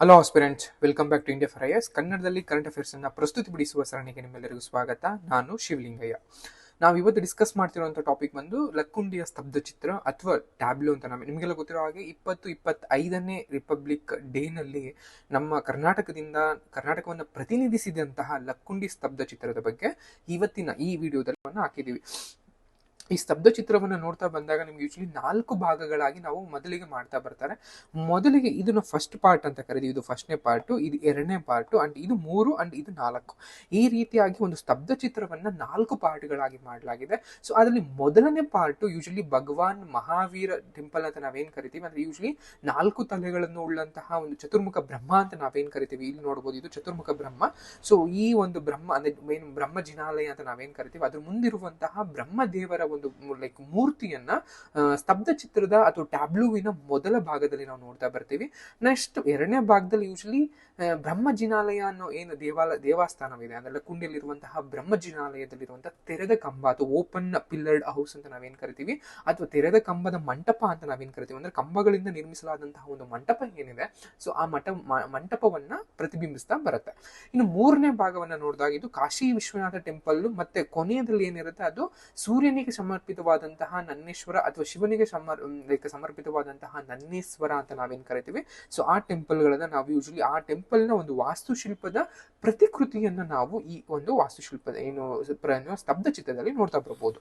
Hello aspirants welcome back to India for IAS ಕನ್ನಡದಲ್ಲಿ current affairs ಅನ್ನು ಪ್ರಸ್ತುತಿ ಬಿಡಿಸುವ ಸರಣಿಗೆ ನಿಮ್ಮೆಲ್ಲರಿಗೂ ಸ್ವಾಗತ. ನಾನು ಶಿವಲಿಂಗಯ್ಯ. ನಾವು ಇವತ್ತು ಡಿಸ್ಕಸ್ ಮಾಡ್ತಿರುವಂಥ ಟಾಪಿಕ್ ಬಂದು ಲಕ್ಕುಂಡಿಯ ಸ್ತಬ್ಧ ಚಿತ್ರ ಅಥವಾ ಟ್ಯಾಬ್ಲೂ ಅಂತ ನಮಗೆ ನಿಮಗೆಲ್ಲ ಗೊತ್ತಿರೋ ಹಾಗೆ ಇಪ್ಪತ್ತು ಇಪ್ಪತ್ತೈದನೇ ರಿಪಬ್ಲಿಕ್ ಡೇನಲ್ಲಿ ನಮ್ಮ ಕರ್ನಾಟಕದಿಂದ, ಕರ್ನಾಟಕವನ್ನು ಪ್ರತಿನಿಧಿಸಿದಂತಹ ಲಕ್ಕುಂಡಿ ಸ್ತಬ್ಧ ಚಿತ್ರದ ಬಗ್ಗೆ ಇವತ್ತಿನ ಈ ವಿಡಿಯೋದಲ್ಲಿ ಹಾಕಿದ್ದೀವಿ ಈ ಸ್ತಬ್ಧ ಚಿತ್ರವನ್ನು ನೋಡ್ತಾ ಬಂದಾಗ ನಿಮ್ಗೆ ಯೂಶಲಿ ನಾಲ್ಕು ಭಾಗಗಳಾಗಿ ನಾವು ಮೊದಲಿಗೆ ಮಾಡ್ತಾ ಬರ್ತಾರೆ. ಮೊದಲಿಗೆ ಇದನ್ನು ಫಸ್ಟ್ ಪಾರ್ಟ್ ಅಂತ ಕರೀತೀವಿ ಇದು ಫಸ್ಟ್ನೇ ಪಾರ್ಟು ಇದು ಎರಡನೇ ಪಾರ್ಟು ಅಂಡ್ ಇದು ಮೂರು ಅಂಡ್ ಇದು ನಾಲ್ಕು. ಈ ರೀತಿಯಾಗಿ ಒಂದು ಸ್ತಬ್ಧ ಚಿತ್ರವನ್ನ ನಾಲ್ಕು ಪಾರ್ಟ್ಗಳಾಗಿ ಮಾಡಲಾಗಿದೆ. ಸೊ ಅದರಲ್ಲಿ ಮೊದಲನೇ part usually Bhagwan Mahavira temple ಅಂತ ನಾವೇನ್ ಕರಿತೀವಿ? ಅಂದ್ರೆ ಯೂಶಲಿ ನಾಲ್ಕು ತಲೆಗಳನ್ನು ಉಳ್ಳಂತಹ ಒಂದು ಚತುರ್ಮುಖ ಬ್ರಹ್ಮ ಅಂತ ನಾವೇನ್ ಕರಿತೀವಿ? ಇಲ್ಲಿ ನೋಡ್ಬೋದು ಇದು ಚತುರ್ಮುಖ ಬ್ರಹ್ಮ. ಸೊ ಈ ಒಂದು ಬ್ರಹ್ಮ, ಅಂದ್ರೆ ಏನು ಬ್ರಹ್ಮ ಜಿನಾಲಯ ಅಂತ ನಾವೇನ್ ಕರಿತೀವಿ? ಅದ್ರ ಮುಂದಿರುವಂತಹ ಬ್ರಹ್ಮದೇವರ ಒಂದು ಲೈಕ್ ಮೂರ್ತಿಯನ್ನ ಸ್ತಬ್ಧ ಚಿತ್ರದ ಅಥವಾ ಟ್ಯಾಬ್ಲೂವಿನ ಮೊದಲ ಭಾಗದಲ್ಲಿ ನಾವು ನೋಡ್ತಾ ಬರ್ತೀವಿ. ನೆಕ್ಸ್ಟ್ ಎರಡನೇ ಭಾಗದಲ್ಲಿ ಯೂಶಲಿ ಬ್ರಹ್ಮ ಜಿನಾಲಯ ಅನ್ನೋ ಏನು ದೇವಾಲ, ದೇವಸ್ಥಾನವಿದೆ. ಅದೆಲ್ಲ ಕುಂಡಿಯಲ್ಲಿರುವಂತಹ ಬ್ರಹ್ಮ ಜಿನಾಲಯದಲ್ಲಿರುವಂತಹ ತೆರೆದ ಕಂಬ ಅಥವಾ ಓಪನ್ ಪಿಲ್ಲರ್ಡ್ ಹೌಸ್ ಅಂತ ನಾವೇನ್ ಕರಿತೀವಿ? ಅಥವಾ ತೆರೆದ ಕಂಬದ ಮಂಟಪ ಅಂತ ನಾವೇನ್ ಕರಿತೀವಿ? ಅಂದ್ರೆ ಕಂಬಗಳಿಂದ ನಿರ್ಮಿಸಲಾದಂತಹ ಒಂದು ಮಂಟಪ ಏನಿದೆ, ಸೊ ಆ ಮಠ ಮಂಟಪವನ್ನ ಪ್ರತಿಬಿಂಬಿಸ್ತಾ ಬರುತ್ತೆ. ಇನ್ನು ಮೂರನೇ ಭಾಗವನ್ನ ನೋಡಿದಾಗ ಇದು ಕಾಶಿ ವಿಶ್ವನಾಥ ಟೆಂಪಲ್ ಮತ್ತೆ ಕೊನೆಯದಲ್ಲಿ ಏನಿರುತ್ತೆ, ಅದು ಸೂರ್ಯನಿಗೆ ಸಮರ್ಪಿತವಾದಂತಹ ನನ್ನೇಶ್ವರ ಅಥವಾ ಶಿವನಿಗೆ ಸಮರ್ ಲೈಕ್ ಸಮರ್ಪಿತವಾದಂತಹ ನನ್ನೇಶ್ವರ ಅಂತ ನಾವೇನ್ ಕರಿತೀವಿ? ಸೊ ಆ ಟೆಂಪಲ್ಗಳನ್ನ ನಾವು ಯೂಶಲಿ ಆ ಟೆಂಪಲ್ನ ಒಂದು ವಾಸ್ತುಶಿಲ್ಪದ ಪ್ರತಿಕೃತಿಯನ್ನ ನಾವು ಈ ಒಂದು ವಾಸ್ತುಶಿಲ್ಪದ ಏನು ಸ್ತಬ್ಧ ಚಿತ್ರದಲ್ಲಿ ನೋಡ್ತಾ ಬರ್ಬೋದು.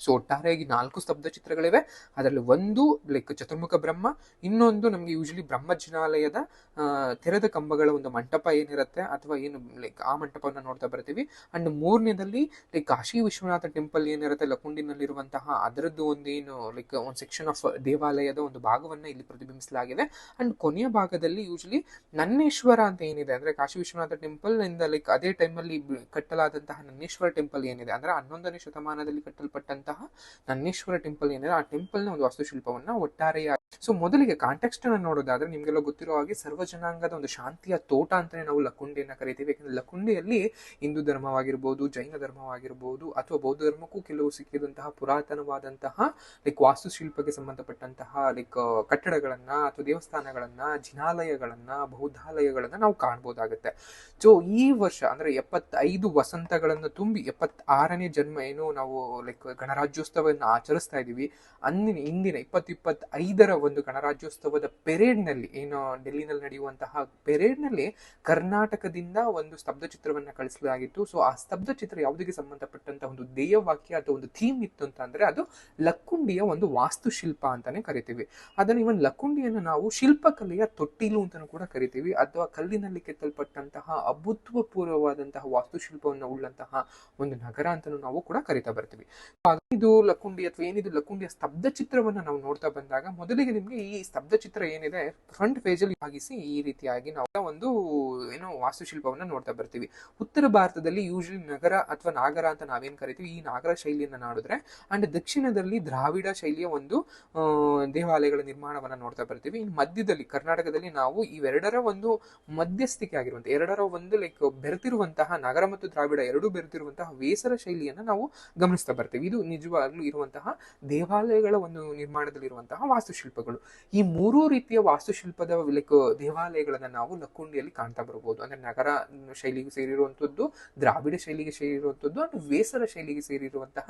ಸೊ ಒಟ್ಟಾರೆಯಾಗಿ ನಾಲ್ಕು ಸ್ತಬ್ಧ ಚಿತ್ರಗಳಿವೆ. ಅದರಲ್ಲಿ ಒಂದು ಲೈಕ್ ಚತುರ್ಮುಖ ಬ್ರಹ್ಮ ಇನ್ನೊಂದು ನಮಗೆ ಯೂಶಲಿ ಬ್ರಹ್ಮಜಿನಾಲಯದ ಆ, ತೆರೆದ ಕಂಬಗಳ ಒಂದು ಮಂಟಪ ಏನಿರುತ್ತೆ ಅಥವಾ ಏನು ಲೈಕ್ ಆ ಮಂಟಪವನ್ನು ನೋಡ್ತಾ ಬರ್ತೀವಿ. ಅಂಡ್ ಮೂರನೇದಲ್ಲಿ ಲೈಕ್ ಕಾಶಿ ವಿಶ್ವನಾಥ ಟೆಂಪಲ್ ಏನಿರುತ್ತೆ ಲಕುಂಡಿನಲ್ಲಿರುವಂತಹ ಅದರದ್ದು ಒಂದು ಏನು ಲೈಕ್ ಒಂದು ಸೆಕ್ಷನ್ ಆಫ್ ದೇವಾಲಯದ ಒಂದು ಭಾಗವನ್ನು ಇಲ್ಲಿ ಪ್ರತಿಬಿಂಬಿಸಲಾಗಿದೆ. ಅಂಡ್ ಕೊನೆಯ ಭಾಗದಲ್ಲಿ ಯೂಶಲಿ ನನ್ನೇಶ್ವರ ಅಂತ ಏನಿದೆ ಅಂದ್ರೆ ಕಾಶಿ ವಿಶ್ವನಾಥ ಟೆಂಪಲ್ ಇಂದ ಲೈಕ್ ಅದೇ ಟೈಮಲ್ಲಿ ಕಟ್ಟಲಾದಂತಹ ನನ್ನೇಶ್ವರ ಟೆಂಪಲ್ ಏನಿದೆ ಅಂದ್ರೆ ಹನ್ನೊಂದನೇ ಶತಮಾನದಲ್ಲಿ ಕಟ್ಟಲ್ಪಟ್ಟಂತಹ ನನ್ನೇಶ್ವರ ಟೆಂಪಲ್ ಏನಿದೆ, ಆ ಟೆಂಪಲ್ನ ಒಂದು ವಾಸ್ತುಶಿಲ್ಪವನ್ನ ಒಟ್ಟಾರೆಯಾಗಿ ಸೊ ಮೊದಲಿಗೆ ಕಾಂಟೆಕ್ಸ್ಟ್ ಅನ್ನು ನೋಡೋದಾದ್ರೆ ನಿಮ್ಗೆಲ್ಲ ಗೊತ್ತಿರೋ ಹಾಗೆ ಸರ್ವ ಜನಾಂಗದ ಒಂದು ಶಾಂತಿಯ ತೋಟ ಅಂತಾನೆ ನಾವು ಲಕುಂಡಿಯನ್ನ ಕರಿತೀವಿ. ಯಾಕಂದ್ರೆ ಲಕುಂಡಿಯಲ್ಲಿ ಹಿಂದೂ ಧರ್ಮವಾಗಿರ್ಬೋದು, ಜೈನ ಧರ್ಮವಾಗಿರ್ಬೋದು, ಅಥವಾ ಬೌದ್ಧ ಧರ್ಮಕ್ಕೂ ಕೆಲವು ಸಿಕ್ಕಿದಂತಹ ಪುರಾತನವಾದಂತಹ ಲೈಕ್ ವಾಸ್ತುಶಿಲ್ಪಕ್ಕೆ ಸಂಬಂಧಪಟ್ಟಂತಹ ಲೈಕ್ ಕಟ್ಟಡಗಳನ್ನ ಅಥವಾ ದೇವಸ್ಥಾನಗಳನ್ನ, ಜಿನಾಲಯಗಳನ್ನ, ಬೌದ್ಧಾಲಯಗಳನ್ನ ನಾವು ಕಾಣ್ಬೋದಾಗತ್ತೆ. ಸೊ ಈ ವರ್ಷ ಅಂದ್ರೆ ಎಪ್ಪತ್ತೈದು ವಸಂತಗಳನ್ನು ತುಂಬಿ ಎಪ್ಪತ್ತಾರನೇ ಜನ್ಮ ಏನು ನಾವು ಲೈಕ್ ಗಣರಾಜ್ಯೋತ್ಸವವನ್ನು ಆಚರಿಸ್ತಾ ಇದ್ದೀವಿ. ಅಂದಿನ, ಇಂದಿನ ಇಪ್ಪತ್ತು ಐದರ ಒಂದು ಗಣರಾಜ್ಯೋತ್ಸವದ ಪೆರೇಡ್ನಲ್ಲಿ, ಏನು ಡೆಲ್ಲಿನಲ್ಲಿ ನಡೆಯುವಂತಹ ಪೆರೇಡ್ನಲ್ಲಿ ಕರ್ನಾಟಕದಿಂದ ಒಂದು ಸ್ತಬ್ಧ ಚಿತ್ರವನ್ನು ಕಳಿಸಲಾಗಿತ್ತು. ಸೊ, ಆ ಸ್ತಬ್ಧ ಚಿತ್ರ ಯಾವುದಕ್ಕೆ ಸಂಬಂಧಪಟ್ಟಂತಹ ಒಂದು ಧ್ಯೇಯವಾಕ್ಯ ಅಥವಾ ಒಂದು ಥೀಮ್ ಇತ್ತು ಅಂತ ಅಂದ್ರೆ ಅದು ಲಕ್ಕುಂಡಿಯ ಒಂದು ವಾಸ್ತುಶಿಲ್ಪ ಅಂತಾನೆ ಕರಿತೀವಿ. ಅದನ್ನು ಇವನ್ ಲಕ್ಕುಂಡಿಯನ್ನು ನಾವು ಶಿಲ್ಪಕಲೆಯ ತೊಟ್ಟಿಲು ಅಂತಾನು ಕೂಡ ಕರಿತೀವಿ. ಅಥವಾ ಕಲ್ಲಿನಲ್ಲಿ ಕೆತ್ತಲ್ಪಟ್ಟಂತಹ ಅಭೂತಪೂರ್ವವಾದಂತಹ ವಾಸ್ತುಶಿಲ್ಪವನ್ನು ಉಳ್ಳಂತಹ ಒಂದು ನಗರ ಅಂತಲೂ ನಾವು ಕೂಡ ಕರಿತಾ ಬರ್ತೀವಿ. ಇದು ಲಕ್ಕುಂಡಿ ಅಥವಾ ಏನಿದು ಲಕ್ಕುಂಡಿಯ ಸ್ತಬ್ಧ ಚಿತ್ರವನ್ನು ನಾವು ನೋಡ್ತಾ ಬಂದಾಗ ಮೊದಲಿಗೆ ನಿಮ್ಗೆ ಈ ಸ್ತಬ್ಧ ಚಿತ್ರ ಏನಿದೆ ಫ್ರಂಟ್ ಪೇಜ್ ಅಲ್ಲಿ ಭಾಗಿಸಿ ಈ ರೀತಿಯಾಗಿ ನಾವು ಒಂದು ಏನೋ ವಾಸ್ತುಶಿಲ್ಪವನ್ನ ನೋಡ್ತಾ ಬರ್ತೀವಿ. ಉತ್ತರ ಭಾರತದಲ್ಲಿ ಯೂಶಲಿ ನಗರ ಅಥವಾ ನಾಗರ ಅಂತ ನಾವೇನ್ ಕರಿತೀವಿ? ಈ ನಾಗರ ಶೈಲಿಯನ್ನ ನೋಡಿದ್ರೆ ಅಂಡ್ ದಕ್ಷಿಣದಲ್ಲಿ ದ್ರಾವಿಡ ಶೈಲಿಯ ಒಂದು ದೇವಾಲಯಗಳ ನಿರ್ಮಾಣವನ್ನ ನೋಡ್ತಾ ಬರ್ತೀವಿ. ಇನ್ನು ಮಧ್ಯದಲ್ಲಿ, ಕರ್ನಾಟಕದಲ್ಲಿ ನಾವು ಇವೆರಡರ ಒಂದು ಮಧ್ಯಸ್ಥಿಕೆ ಆಗಿರುವಂತಹ ಎರಡರ ಒಂದು ಲೈಕ್ ಬೆರೆತಿರುವಂತಹ, ನಗರ ಮತ್ತು ದ್ರಾವಿಡ ಎರಡೂ ಬೆರೆತಿರುವಂತಹ ವೇಸರ ಶೈಲಿಯನ್ನ ನಾವು ಗಮನಿಸ್ತಾ ಬರ್ತೀವಿ. ಇದು ನಿಜವಾಗ್ಲೂ ಇರುವಂತಹ ದೇವಾಲಯಗಳ ಒಂದು ನಿರ್ಮಾಣದಲ್ಲಿರುವಂತಹ ವಾಸ್ತುಶಿಲ್ಪಗಳು. ಈ ಮೂರೂ ರೀತಿಯ ವಾಸ್ತುಶಿಲ್ಪದ ಲೈಕ್ ದೇವಾಲಯಗಳನ್ನ ನಾವು ಲಕ್ಕುಂಡಿಯಲ್ಲಿ ಕಾಣ್ತಾ ಬರಬಹುದು ಅಂದ್ರೆ ನಗರ ಶೈಲಿಗೆ ಸೇರಿರುವಂತದ್ದು, ದ್ರಾವಿಡ ಶೈಲಿಗೆ ಸೇರಿರುವಂತದ್ದು ಅಂಡ್ ವೇಸರ ಶೈಲಿಗೆ ಸೇರಿರುವಂತಹ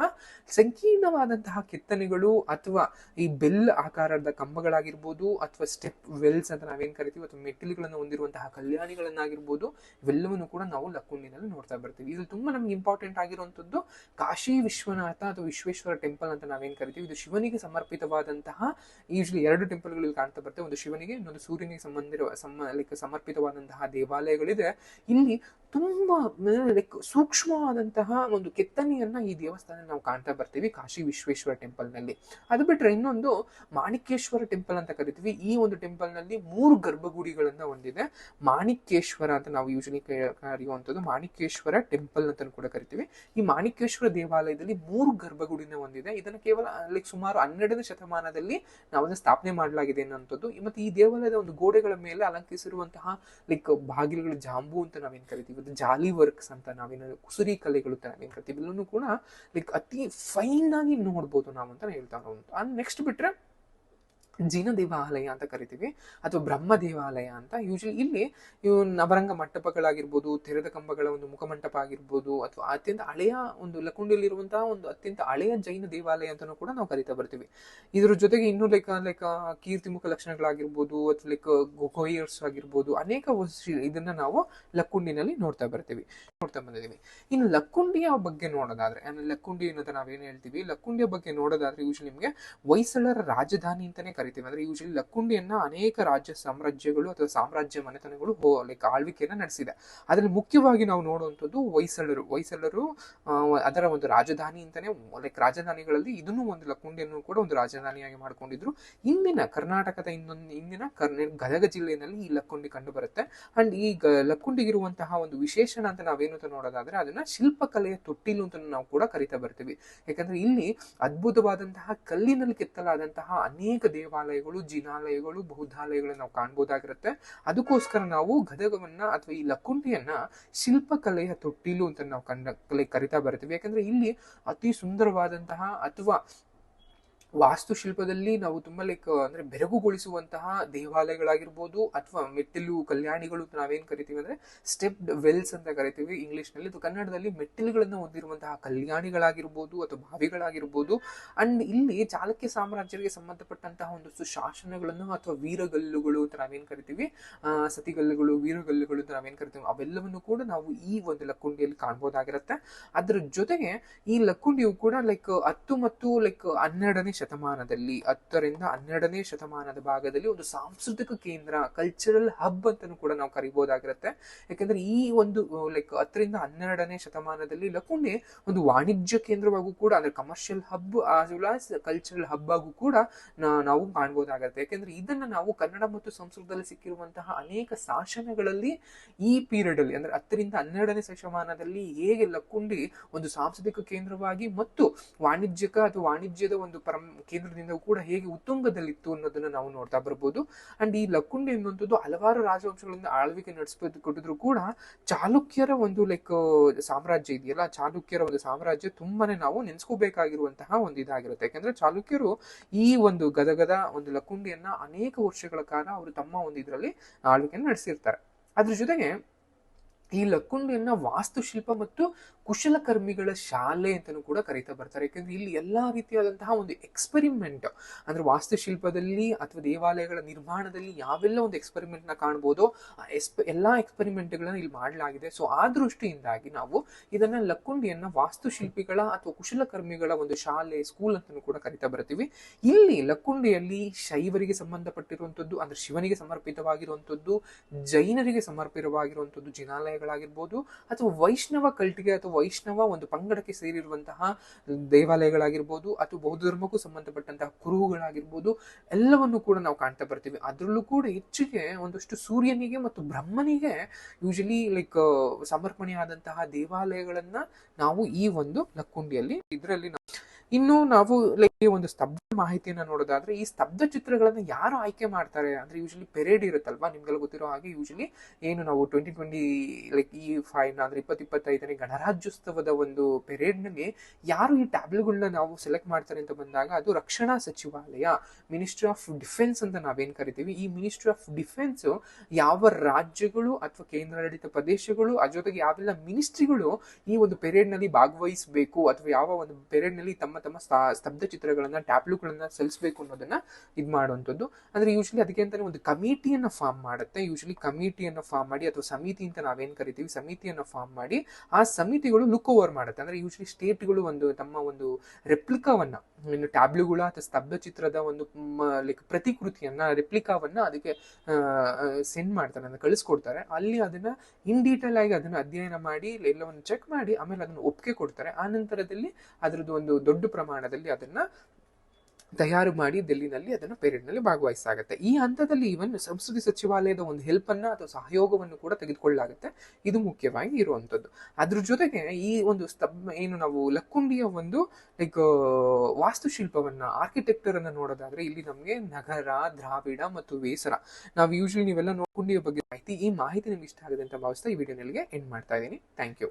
ಸಂಕೀರ್ಣವಾದಂತಹ ಕೆತ್ತನೆಗಳು ಅಥವಾ ಈ ಬೆಲ್ ಆಕಾರದ ಕಂಬಗಳಾಗಿರ್ಬೋದು, ಅಥವಾ ಸ್ಟೆಪ್ ವೆಲ್ಸ್ ಅಂತ ನಾವೇನ್ ಕರಿತೀವಿ, ಅಥವಾ ಮೆಟ್ಟಿಲುಗಳನ್ನು ಹೊಂದಿರುವಂತಹ ಕಲ್ಯಾಣಿಗಳನ್ನಾಗಿರ್ಬೋದು, ಇವೆಲ್ಲವನ್ನು ಕೂಡ ನಾವು ಲಕ್ಕುಂಡಿನಲ್ಲಿ ನೋಡ್ತಾ ಬರ್ತೀವಿ. ಇದು ತುಂಬಾ ನಮ್ಗೆ ಇಂಪಾರ್ಟೆಂಟ್ ಆಗಿರುವಂತದ್ದು ಕಾಶಿ ವಿಶ್ವನಾಥ ಅಥವಾ ವಿಶ್ವೇಶ್ವರ ಟೆಂಪಲ್ ಅಂತ ನಾವೇನ್ ಕರಿತೀವಿ, ಇದು ಶಿವನಿಗೆ ಸಮರ್ಪಿತವಾದಂತಹ ಯೂಶಲಿ ಎರಡು ಟೆಂಪಲ್ಗಳಲ್ಲಿ ಕಾಣ್ತಾ ಬರ್ತವೆ ಒಂದು ಶಿವನಿಗೆ, ಇನ್ನೊಂದು ಸೂರ್ಯನಿಗೆ ಸಮ ಲೈಕ್ ಸಮರ್ಪಿತವಾದಂತಹ ದೇವಾಲಯಗಳಿದೆ. ಇಲ್ಲಿ ತುಂಬಾ ಲೈಕ್ ಸೂಕ್ಷ್ಮವಾದಂತಹ ಒಂದು ಕೆತ್ತನೆಯನ್ನು ಈ ದೇವಸ್ಥಾನ ನಾವು ಕಾಣ್ತಾ ಬರ್ತೀವಿ ಕಾಶಿ ವಿಶ್ವೇಶ್ವರ ಟೆಂಪಲ್ನಲ್ಲಿ ಅದು ಬಿಟ್ಟರೆ ಇನ್ನೊಂದು ಮಾಣಿಕೇಶ್ವರ ಟೆಂಪಲ್ ಅಂತ ಕರಿತೀವಿ. ಈ ಒಂದು ಟೆಂಪಲ್ನಲ್ಲಿ ಮೂರು ಗರ್ಭಗುಡಿಗಳನ್ನು ಹೊಂದಿದೆ. ಮಾಣಿಕೇಶ್ವರ ಅಂತ ನಾವು ಯೂಶಲಿ ಕರೆಯುವಂಥದ್ದು ಮಾಣಿಕೇಶ್ವರ ಟೆಂಪಲ್ ಅಂತ ಕೂಡ ಕರಿತೀವಿ. ಈ ಮಾಣಿಕೇಶ್ವರ ದೇವಾಲಯದಲ್ಲಿ ಮೂರು ಗರ್ಭಗುಡಿನ ಹೊಂದಿದೆ ಇದನ್ನು ಕೇವಲ ಲೈಕ್ ಸುಮಾರು ಹನ್ನೆರಡನೇ ಶತಮಾನದಲ್ಲಿ ನಾವನ್ನ ಸ್ಥಾಪನೆ ಮಾಡಲಾಗಿದೆ ಅನ್ನೋಂಥದ್ದು ಮತ್ತು ಈ ದೇವಾಲಯದ ಒಂದು ಗೋಡೆಗಳ ಮೇಲೆ ಅಲಂಕರಿಸಿರುವಂತಹ ಲೈಕ್ ಬಾಗಿಲುಗಳು ಜಾಂಬು ಅಂತ ನಾವೇನು ಕರಿತೀವಿ? ಜಾಲಿ ವರ್ಕ್ಸ್ ಅಂತ ನಾವೇನು ಕುಸುರಿ ಕಲೆಗಳು ಅಂತ ನಾವೇನ್ ಕರಿತೀವಿ ಕೂಡ ಲೈಕ್ ಅತಿ ಫೈನ್ ಆಗಿ ನೋಡ್ಬೋದು ನಾವು ಅಂತ ಹೇಳ್ತಾ ನೆಕ್ಸ್ಟ್ ಬಿಟ್ರೆ ಜಿನ ದೇವಾಲಯ ಅಂತ ಕರಿತೀವಿ ಅಥವಾ ಬ್ರಹ್ಮ ದೇವಾಲಯ ಅಂತ. ಯೂಶಲಿ ಇಲ್ಲಿ ಇವು ನವರಂಗ ಮಂಟಪಗಳಾಗಿರ್ಬೋದು, ತೆರೆದ ಕಂಬಗಳ ಒಂದು ಮುಖಮಂಟಪ ಆಗಿರ್ಬೋದು ಅಥವಾ ಅತ್ಯಂತ ಹಳೆಯ ಒಂದು ಲಕುಂಡಿಯಲ್ಲಿರುವಂತಹ ಒಂದು ಅತ್ಯಂತ ಹಳೆಯ ಜೈನ ದೇವಾಲಯ ಅಂತಾನೂ ಕೂಡ ನಾವು ಕರಿತಾ ಬರ್ತೀವಿ. ಇದ್ರ ಜೊತೆಗೆ ಇನ್ನೂ ಲೈಕ್ ಲೈಕ್ ಕೀರ್ತಿಮುಖ ಲಕ್ಷಣಗಳಾಗಿರ್ಬೋದು ಅಥವಾ ಲೈಕ್ ಗೊಯ್ಯರ್ಸ್ ಆಗಿರ್ಬೋದು ಅನೇಕ ಇದನ್ನ ನಾವು ಲಕ್ಕುಂಡಿನಲ್ಲಿ ನೋಡ್ತಾ ಬರ್ತೀವಿ, ನೋಡ್ತಾ ಬಂದಿದ್ದೀವಿ. ಇನ್ನು ಲಕ್ಕುಂಡಿಯ ಬಗ್ಗೆ ನೋಡೋದಾದ್ರೆ ಲಕ್ಕುಂಡಿ ಅನ್ನೋದು ನಾವೇನು ಹೇಳ್ತೀವಿ ಲಕ್ಕುಂಡಿಯ ಬಗ್ಗೆ ನೋಡೋದಾದ್ರೆ ಯೂಶಲಿ ನಿಮಗೆ ಹೊಯ್ಸಳರ ರಾಜಧಾನಿ ಅಂತಾನೆ ಕರಿತೀವಿ. ಅಂದ್ರೆ ಯೂಶಲಿ ಲಕ್ಕುಂಡಿಯನ್ನ ಅನೇಕ ರಾಜ್ಯ ಸಾಮ್ರಾಜ್ಯಗಳು ಅಥವಾ ಸಾಮ್ರಾಜ್ಯ ಮನೆತನಗಳು ಲೈಕ್ ಆಳ್ವಿಕೆಯನ್ನ ನಡೆಸಿದೆ. ಅದ್ರಲ್ಲಿ ಮುಖ್ಯವಾಗಿ ನಾವು ನೋಡುವಂಥದ್ದು ಹೊಯ್ಸಳರು. ಹೊಯ್ಸಳರು ಅದರ ಒಂದು ರಾಜಧಾನಿ ಅಂತಾನೆ ಲೈಕ್ ರಾಜಧಾನಿಗಳಲ್ಲಿ ಇದನ್ನು ಒಂದು ಲಕ್ಕುಂಡಿಯನ್ನು ಕೂಡ ಒಂದು ರಾಜಧಾನಿಯಾಗಿ ಮಾಡ್ಕೊಂಡಿದ್ರು. ಇಂದಿನ ಕರ್ನಾಟಕದ ಇನ್ನೊಂದು, ಇಂದಿನ ಗದಗ ಜಿಲ್ಲೆಯಲ್ಲಿ ಈ ಲಕ್ಕುಂಡಿ ಕಂಡು ಬರುತ್ತೆ ಅಂಡ್ ಈ ಲಕ್ಕುಂಡಿಗಿರುವಂತಹ ಒಂದು ವಿಶೇಷಣ ಅಂತ ನಾವೇನು ಅಂತ ನೋಡೋದಾದ್ರೆ ಅದನ್ನ ಶಿಲ್ಪಕಲೆಯ ತೊಟ್ಟಿಲು ಅಂತ ನಾವು ಕೂಡ ಕರಿತಾ ಬರ್ತೀವಿ. ಯಾಕಂದ್ರೆ ಇಲ್ಲಿ ಅದ್ಭುತವಾದಂತಹ ಕಲ್ಲಿನಲ್ಲಿ ಕೆತ್ತಲಾದಂತಹ ಅನೇಕ ದೇವಾಲಯಗಳು ಜಿನಾಲಯಗಳು ಬೌದ್ಧಾಲಯಗಳನ್ನು ನಾವು ಕಾಣ್ಬೋದಾಗಿರುತ್ತೆ. ಅದಕ್ಕೋಸ್ಕರ ನಾವು ಗದಗವನ್ನ ಅಥವಾ ಈ ಲಕ್ಕುಂಡಿಯನ್ನ ಶಿಲ್ಪಕಲೆಯ ತೊಟ್ಟಿಲು ಅಂತ ನಾವು ಕಂಡ, ಕಲೆ ಕರಿತಾ ಬರ್ತೀವಿ ಯಾಕಂದ್ರೆ ಇಲ್ಲಿ ಅತಿ ಸುಂದರವಾದಂತಹ ಅಥವಾ ವಾಸ್ತುಶಿಲ್ಪದಲ್ಲಿ ನಾವು ತುಂಬ ಲೈಕ್ ಅಂದ್ರೆ ಬೆರಗುಗೊಳಿಸುವಂತಹ ದೇವಾಲಯಗಳಾಗಿರ್ಬೋದು ಅಥವಾ ಮೆಟ್ಟಿಲು ಕಲ್ಯಾಣಿಗಳು ನಾವೇನ್ ಕರಿತೀವಿ ಅಂದ್ರೆ ಸ್ಟೆಪ್ಡ್ ವೆಲ್ಸ್ ಅಂತ ಕರಿತೀವಿ ಇಂಗ್ಲಿಷ್ನಲ್ಲಿ ಅಥವಾ ಕನ್ನಡದಲ್ಲಿ ಮೆಟ್ಟಿಲುಗಳನ್ನು ಹೊಂದಿರುವಂತಹ ಕಲ್ಯಾಣಿಗಳಾಗಿರ್ಬೋದು ಅಥವಾ ಬಾವಿಗಳಾಗಿರ್ಬೋದು. ಅಂಡ್ ಇಲ್ಲಿ ಚಾಲುಕ್ಯ ಸಾಮ್ರಾಜ್ಯರಿಗೆ ಸಂಬಂಧಪಟ್ಟಂತಹ ಒಂದಷ್ಟು ಶಾಸನಗಳನ್ನು ಅಥವಾ ವೀರಗಲ್ಲುಗಳು ಅಂತ ನಾವೇನ್ ಕರಿತೀವಿ ಆ, ಸತಿಗಲ್ಲುಗಳು ವೀರಗಲ್ಲುಗಳು ಅಂತ ನಾವೇನ್ ಕರಿತೀವಿ ಅವೆಲ್ಲವನ್ನು ಕೂಡ ನಾವು ಈ ಒಂದು ಲಕ್ಕುಂಡಿಯಲ್ಲಿ ಕಾಣ್ಬೋದಾಗಿರುತ್ತೆ. ಅದ್ರ ಜೊತೆಗೆ ಈ ಲಕ್ಕುಂಡಿಯು ಕೂಡ ಲೈಕ್ ಹತ್ತು ಮತ್ತು ಲೈಕ್ ಹನ್ನೆರಡನೇ ಶತಮಾನದಲ್ಲಿ, ಹತ್ತರಿಂದ ಹನ್ನೆರಡನೇ ಶತಮಾನದ ಭಾಗದಲ್ಲಿ ಒಂದು ಸಾಂಸ್ಕೃತಿಕ ಕೇಂದ್ರ ಕಲ್ಚರಲ್ ಹಬ್ ಅಂತಲೂ ಕೂಡ ನಾವು ಕರಿಬಹುದಾಗಿರುತ್ತೆ ಯಾಕಂದ್ರೆ ಈ ಒಂದು ಲೈಕ್ ಹತ್ತರಿಂದ ಹನ್ನೆರಡನೇ ಶತಮಾನದಲ್ಲಿ ಲಕುಂಡೆ ಒಂದು ವಾಣಿಜ್ಯ ಕೇಂದ್ರವಾಗೂ ಕೂಡ, ಅಂದ್ರೆ commercial hub as well as cultural hub ಆಗೂ ಕೂಡ ನಾವು ಕಾಣಬಹುದಾಗುತ್ತೆ ಯಾಕಂದ್ರೆ ಇದನ್ನ ನಾವು ಕನ್ನಡ ಮತ್ತು ಸಂಸ್ಕೃತದಲ್ಲಿ ಸಿಕ್ಕಿರುವಂತಹ ಅನೇಕ ಶಾಸನಗಳಲ್ಲಿ ಈ ಪೀರಿಯಡ್ ಅಲ್ಲಿ, ಅಂದ್ರೆ ಹತ್ತರಿಂದ ಹನ್ನೆರಡನೇ ಶತಮಾನದಲ್ಲಿ ಹೇಗೆ ಲಕ್ಕುಂಡಿ ಒಂದು ಸಾಂಸ್ಕೃತಿಕ ಕೇಂದ್ರವಾಗಿ ಮತ್ತು ವಾಣಿಜ್ಯಕ ಅಥವಾ ವಾಣಿಜ್ಯದ ಒಂದು ಪರಂ ಕೇಂದ್ರದಿಂದ ಕೂಡ ಹೇಗೆ ಉತ್ತುಂಗದಲ್ಲಿತ್ತು ಅನ್ನೋದನ್ನ ನಾವು ನೋಡ್ತಾ ಬರ್ಬೋದು. ಅಂಡ್ ಈ ಲಕ್ಕುಂಡಿ ಎನ್ನುವಂಥದ್ದು ಹಲವಾರು ರಾಜವಂಶಗಳಿಂದ ಆಳ್ವಿಕೆ ನಡೆಸ್ಬೋದು ಕೊಟ್ಟಿದ್ರು ಕೂಡ ಚಾಲುಕ್ಯರ ಒಂದು ಲೈಕ್ ಸಾಮ್ರಾಜ್ಯ ಇದೆಯಲ್ಲ ಚಾಲುಕ್ಯರ ಒಂದು ಸಾಮ್ರಾಜ್ಯ ತುಂಬಾನೇ ನಾವು ನೆನೆಸ್ಕೋಬೇಕಾಗಿರುವಂತಹ ಒಂದು ಇದಾಗಿರುತ್ತೆ. ಯಾಕಂದ್ರೆ ಚಾಲುಕ್ಯರು ಈ ಒಂದು ಗದಗದ ಒಂದು ಲಕ್ಕುಂಡಿಯನ್ನ ಅನೇಕ ವರ್ಷಗಳ ಕಾಲ ಅವರು ತಮ್ಮ ಒಂದು ಇದರಲ್ಲಿ ಆಳ್ವಿಕೆಯನ್ನು ನಡೆಸಿರ್ತಾರೆ. ಅದ್ರ ಜೊತೆಗೆ ಈ ಲಕ್ಕುಂಡಿಯನ್ನ ವಾಸ್ತುಶಿಲ್ಪ ಮತ್ತು ಕುಶಲಕರ್ಮಿಗಳ ಶಾಲೆ ಅಂತಲೂ ಕೂಡ ಕರೀತಾ ಬರ್ತಾರೆ. ಯಾಕಂದ್ರೆ ಇಲ್ಲಿ ಎಲ್ಲಾ ರೀತಿಯಾದಂತಹ ಒಂದು ಎಕ್ಸ್ಪೆರಿಮೆಂಟ್ ಅಂದ್ರೆ ವಾಸ್ತುಶಿಲ್ಪದಲ್ಲಿ ಅಥವಾ ದೇವಾಲಯಗಳ ನಿರ್ಮಾಣದಲ್ಲಿ ಯಾವೆಲ್ಲ ಒಂದು ಎಕ್ಸ್ಪೆರಿಮೆಂಟ್ನ ಕಾಣ್ಬೋದು ಎಸ್ಪ ಎಲ್ಲಾ ಎಕ್ಸ್ಪೆರಿಮೆಂಟ್ಗಳನ್ನ ಇಲ್ಲಿ ಮಾಡಲಾಗಿದೆ. ಸೊ ಆ ದೃಷ್ಟಿಯಿಂದಾಗಿ ನಾವು ಇದನ್ನ ಲಕ್ಕುಂಡಿಯನ್ನ ವಾಸ್ತುಶಿಲ್ಪಿಗಳ ಅಥವಾ ಕುಶಲಕರ್ಮಿಗಳ ಒಂದು ಶಾಲೆ ಸ್ಕೂಲ್ ಅಂತಲೂ ಕೂಡ ಕರಿತಾ ಬರ್ತೀವಿ. ಇಲ್ಲಿ ಲಕ್ಕುಂಡಿಯಲ್ಲಿ ಶೈವರಿಗೆ ಸಂಬಂಧಪಟ್ಟಿರುವಂಥದ್ದು, ಅಂದ್ರೆ ಶಿವನಿಗೆ ಸಮರ್ಪಿತವಾಗಿರುವಂಥದ್ದು, ಜೈನರಿಗೆ ಸಮರ್ಪಿತವಾಗಿರುವಂಥದ್ದು, ಜಿನಾಲಯಗಳಾಗಿರ್ಬೋದು, ಅಥವಾ ವೈಷ್ಣವ ಕಲ್ಟಿಗೆ ಅಥವಾ ವೈಷ್ಣವ ಒಂದು ಪಂಗಡಕ್ಕೆ ಸೇರಿರುವಂತಹ ದೇವಾಲಯಗಳಾಗಿರ್ಬೋದು ಅಥವಾ ಬೌದ್ಧ ಧರ್ಮಕ್ಕೂ ಸಂಬಂಧಪಟ್ಟಂತಹ ಕುರುಹುಗಳಾಗಿರ್ಬೋದು, ಎಲ್ಲವನ್ನು ಕೂಡ ನಾವು ಕಾಣ್ತಾ ಬರ್ತೀವಿ. ಅದರಲ್ಲೂ ಕೂಡ ಹೆಚ್ಚಿಗೆ ಒಂದಷ್ಟು ಸೂರ್ಯನಿಗೆ ಮತ್ತು ಬ್ರಹ್ಮನಿಗೆ ಯೂಶಲಿ ಲೈಕ್ ಸಮರ್ಪಣೆಯಾದಂತಹ ದೇವಾಲಯಗಳನ್ನ ನಾವು ಈ ಒಂದು ಲಕ್ಕುಂಡಿಯಲ್ಲಿ, ಇದರಲ್ಲಿ ಇನ್ನು ನಾವು ಲೈಕ್ ಒಂದು ಸ್ತಬ್ಧ ಮಾಹಿತಿಯನ್ನು ನೋಡೋದಾದ್ರೆ, ಈ ಸ್ತಬ್ಧ ಚಿತ್ರಗಳನ್ನ ಯಾರು ಆಯ್ಕೆ ಮಾಡ್ತಾರೆ? ಅಂದ್ರೆ ಯೂಶಲಿ ಪೆರೇಡ್ ಇರುತ್ತಲ್ವಾ? ನಿಮ್ಗೆಲ್ಲ ಗೊತ್ತಿರೋ ಹಾಗೆ ಯೂಶಲಿ ಏನು ನಾವು ಟ್ವೆಂಟಿ ಟ್ವೆಂಟಿ ಲೈಕ್ ಈ ಫೈವ್ ಅಂದ್ರೆ ಇಪ್ಪತ್ ಇಪ್ಪತ್ತೈದನೇ ಗಣರಾಜ್ಯೋತ್ಸವದ ಒಂದು ಪೆರೇಡ್ನಲ್ಲಿ ಯಾರು ಈ ಟ್ಯಾಬ್ಲೆಟ್ಗಳನ್ನ ನಾವು ಸೆಲೆಕ್ಟ್ ಮಾಡ್ತಾರೆ ಅಂತ ಬಂದಾಗ ಅದು ರಕ್ಷಣಾ ಸಚಿವಾಲಯ ಮಿನಿಸ್ಟ್ರಿ ಆಫ್ ಡಿಫೆನ್ಸ್ ಅಂತ ನಾವೇನ್ ಕರಿತೀವಿ? ಈ ಮಿನಿಸ್ಟ್ರಿ ಆಫ್ ಡಿಫೆನ್ಸ್ ಯಾವ ರಾಜ್ಯಗಳು ಅಥವಾ ಕೇಂದ್ರಾಡಳಿತ ಪ್ರದೇಶಗಳು ಆ ಜೊತೆಗೆ ಯಾವೆಲ್ಲ ಮಿನಿಸ್ಟ್ರಿಗಳು ಈ ಒಂದು ಪೆರೇಡ್ನಲ್ಲಿ ಭಾಗವಹಿಸಬೇಕು ಅಥವಾ ಯಾವ ಒಂದು ಪೆರೇಡ್ನಲ್ಲಿ ತಮ್ಮ ತಮ್ಮ ಸ್ತ- ಸ್ತಬ್ಧ ಚಿತ್ರಗಳನ್ನ ಟ್ಯಾಬ್ಲುಗಳನ್ನ ಸಲ್ಲಿಸಬೇಕು ಅನ್ನೋದನ್ನ ಇದು ಮಾಡುವಂಥದ್ದು. ಅಂದ್ರೆ ಯೂಶಲಿ ಅದಕ್ಕೆ ಅಂತಾನೆ ಒಂದು ಕಮಿಟಿಯನ್ನ ಫಾರ್ಮ್ ಮಾಡುತ್ತೆ. ಯೂಶಲಿ ಕಮಿಟಿಯನ್ನ ಫಾರ್ಮ್ ಮಾಡಿ ಅಥವಾ ಸಮಿತಿ ಅಂತ ನಾವೇನ್ ಕರಿತೀವಿ, ಸಮಿತಿಯನ್ನ ಫಾರ್ಮ್ ಮಾಡಿ ಆ ಸಮಿತಿಗಳು ಲುಕ್ ಓವರ್ ಮಾಡುತ್ತೆ. ಅಂದ್ರೆ ಯೂಶಲಿ ಸ್ಟೇಟ್ಗಳು ಒಂದು ತಮ್ಮ ಒಂದು ರೆಪ್ಲಿಕಾವನ್ನ ಇನ್ನು ಟ್ಯಾಬ್ಲುಗಳ ಅಥವಾ ಸ್ತಬ್ಧ ಚಿತ್ರದ ಒಂದು ಲೈಕ್ ಪ್ರತಿಕೃತಿಯನ್ನ ರೆಪ್ಲಿಕಾವನ್ನ ಅದಕ್ಕೆ ಸೆಂಡ್ ಮಾಡ್ತಾರೆ ಅಂದ್ರೆ ಕಳಿಸ್ಕೊಡ್ತಾರೆ. ಅಲ್ಲಿ ಅದನ್ನ ಇನ್ ಡೀಟೇಲ್ ಆಗಿ ಅದನ್ನ ಅಧ್ಯಯನ ಮಾಡಿ, ಎಲ್ಲವನ್ನು ಚೆಕ್ ಮಾಡಿ, ಆಮೇಲೆ ಅದನ್ನ ಒಪ್ಪಿಗೆ ಕೊಡ್ತಾರೆ. ಆ ನಂತರದಲ್ಲಿ ಅದರದ್ದು ಒಂದು ದೊಡ್ಡ ಪ್ರಮಾಣದಲ್ಲಿ ಅದನ್ನ ತಯಾರು ಮಾಡಿ ಡೆಲ್ಲಿನಲ್ಲಿ ಅದನ್ನ ಪೇರೆಡ್ನಲ್ಲಿ ಭಾಗವಹಿಸಲಾಗುತ್ತೆ ಈ ಹಂತದಲ್ಲಿ ಇವನ್ ಸಂಸ್ಕೃತಿ ಸಚಿವಾಲಯದ ಒಂದು ಹೆಲ್ಪ್ ಅನ್ನ ಅಥವಾ ಸಹಯೋಗವನ್ನು ಕೂಡ ತೆಗೆದುಕೊಳ್ಳಲಾಗುತ್ತೆ. ಇದು ಮುಖ್ಯವಾಗಿ ಇರುವಂತದ್ದು. ಅದ್ರ ಜೊತೆಗೆ ಈ ಒಂದು ಸ್ತಂಭ ಏನು ನಾವು ಲಕ್ಕುಂಡಿಯ ಒಂದು ಲೈಕ್ ವಾಸ್ತುಶಿಲ್ಪವನ್ನ ಆರ್ಕಿಟೆಕ್ಚರ್ ಅನ್ನ ನೋಡೋದಾದ್ರೆ ಇಲ್ಲಿ ನಮಗೆ ನಗರ, ದ್ರಾವಿಡ ಮತ್ತು ವೇಸರ ನಾವು ಯೂಶಲಿ ನೀವೆಲ್ಲ ನೋಡ್ಕೊಂಡಿಯ ಬಗ್ಗೆ ಮಾಹಿತಿ ಈ ಮಾಹಿತಿ ನಿಮ್ಗೆ ಇಷ್ಟ ಆಗಿದೆ ಅಂತ ಭಾವಿಸ್ತಾ ಈ ವಿಡಿಯೋನಲ್ಲಿಗೆ ಎಂಡ್ ಮಾಡ್ತಾ ಇದ್ದೀನಿ. Thank you